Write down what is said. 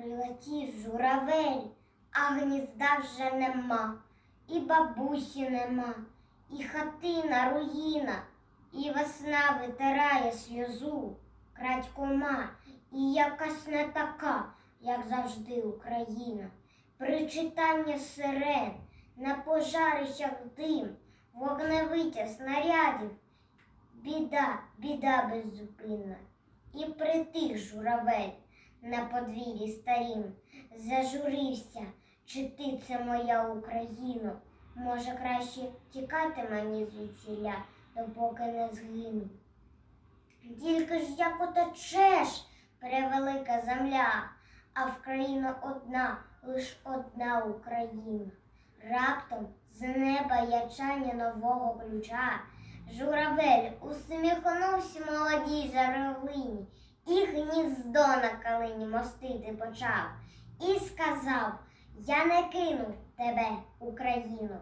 Прилетів журавель, а гнізда вже нема, і бабусі нема, і хатина руїна, і весна витирає сльозу крадькома, і якась не така, як завжди Україна. Причитання сирен, на пожарищах дим, вогневиття снарядів, біда, біда беззупинна. І притих журавель на подвір'ї старім, зажурився, чи ти це моя Україно? Може, краще тікати мені звідсіля, допоки не згину. Тільки ж як отечеш превелика земля, а в країну одна, лиш одна Україна. Раптом з неба ячання нового ключа. Журавель усміхнувся молодій жаровині і гніздо на калині мостити почав. І сказав: Я не кину тебе, Україну.